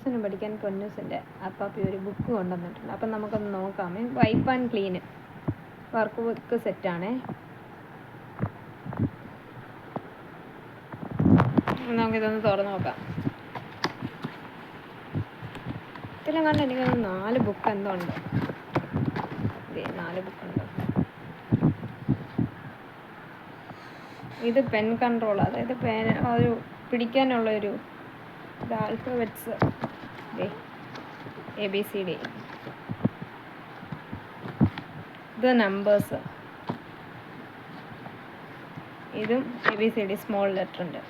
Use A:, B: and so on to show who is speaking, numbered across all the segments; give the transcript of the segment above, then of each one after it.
A: പൊന്നൂസിന് പഠിക്കാൻ പൊന്നൂസിന്റെ അപ്പാപ്പി ഒരു ബുക്ക് കൊണ്ടുവന്നിട്ടുണ്ട്. അപ്പം നമുക്കൊന്ന് നോക്കാം. Wipe and clean work book സെറ്റാണേ നമുക്കിതൊന്ന് തുറന്ന് നോക്കാം. ഇതിലും കണ്ട്? എനിക്ക് നാല് ബുക്ക് എന്തോ ഉണ്ട്. നാല് ബുക്ക് ഉണ്ട്? ഇത് പെൻ കൺട്രോൾ അതായത് പേന ഒരു പിടിക്കാനുള്ള ഒരു alphabets A B C D ഇത് നമ്പേഴ്സ് ഇതും A B C D small letter ഉണ്ട്.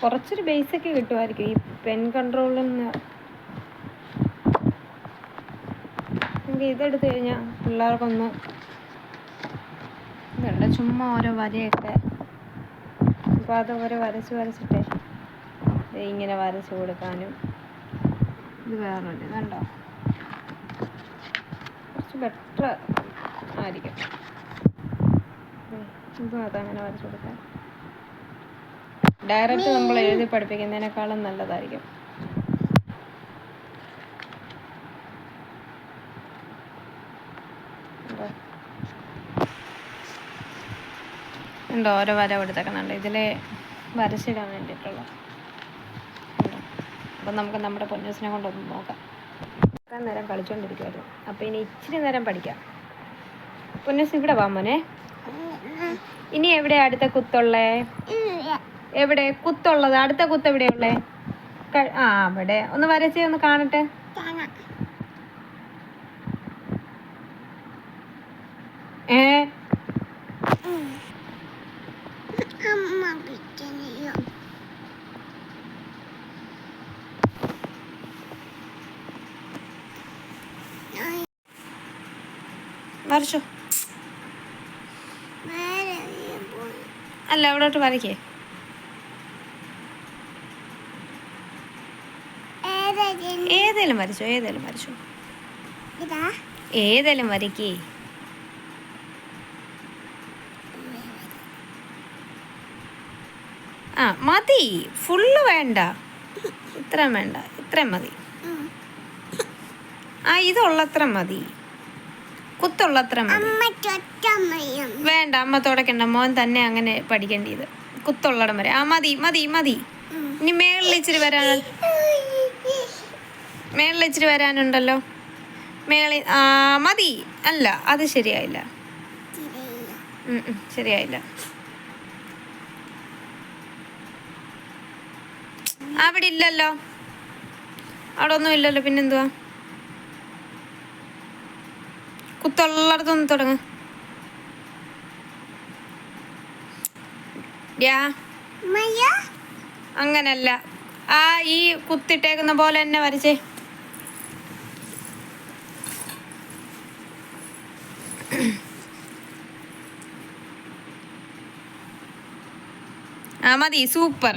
A: കുറച്ചൊരു ബേസൊക്കെ കിട്ടുമായിരിക്കും. ഈ പെൻ കൺട്രോളിൽ നിന്ന് ഇതെടുത്ത് കഴിഞ്ഞാൽ പിള്ളേർക്കൊന്ന് ചുമ്മാ ഓരോ വരയൊക്കെ അപ്പോൾ അത് ഓരോ വരച്ച് വരച്ചിട്ടേ ഇങ്ങനെ വരച്ച് കൊടുക്കാനും. ഇത് വേറൊരു കണ്ടോ? കുറച്ച് ബെറ്റർ ആയിരിക്കും. ഇതും അതങ്ങനെ വരച്ച് കൊടുക്കാൻ. ഡയറക്റ്റ് നമ്മൾ എഴുതി പഠിപ്പിക്കുന്നതിനേക്കാളും നല്ലതായിരിക്കും. ഉണ്ട് ഓരോ വര കൊടുത്തേക്കുന്നുണ്ട്. ഇതിൽ വരച്ചിടാൻ വേണ്ടിയിട്ടുള്ള? അപ്പം നമുക്ക് നമ്മുടെ പൊന്നൂസിനെ കൊണ്ടൊന്ന് നോക്കാം. നോക്കാൻ നേരം കളിച്ചുകൊണ്ടിരിക്കുമായിരുന്നു അപ്പോൾ ഇനി ഇച്ചിരി നേരം പഠിക്കാം. പൊന്നൂസ് ഇവിടെ വാ മോനെ. ഇനി എവിടെ അടുത്ത കുത്തുള്ളേ? എവിടെ? കുത്തുള്ളത്. അടുത്ത കുത്ത് എവിടെയുള്ളേ? ആ അവിടെ. ഒന്ന് വരച്ചേ ഒന്ന് കാണട്ടെ. ഏ? വരച്ചോ. അല്ല അവിടോട്ട് വരയ്ക്കേ? ഏതേലും വരച്ചോ ഏതേലും വരച്ചോ. ഏതേലും വരയ്ക്കേ. ആ മതി. ഫുള്ള് വേണ്ട. ഇത്രയും വേണ്ട. ഇത്രയും മതി. ആ ഇതുള്ളത്ര മതി. കുത്തുള്ളത്ര വേണ്ട അമ്മ തുടക്കണ്ട. മോൻ തന്നെ അങ്ങനെ പഠിക്കേണ്ടത്. കുത്തുള്ളടം വരെ. ആ മതി മതി മതി. ഇനി മേളിൽ ഇച്ചിരി വരാൻ മേളിൽ ഇച്ചിരി വരാനുണ്ടല്ലോ. മേളിൽ ആ മതി. അല്ല അത് ശരിയായില്ല. ശരിയായില്ല. അവിടെ ഇല്ലല്ലോ. അവിടെ ഒന്നും ഇല്ലല്ലോ. പിന്നെന്തുവാ? കുത്തുള്ളിടത്തൊന്ന് തുടങ്ങ. അങ്ങനല്ല. ആ ഈ കുത്തിട്ടേക്കുന്ന പോലെ തന്നെ വരച്ചേ. ആ മതി. സൂപ്പർ.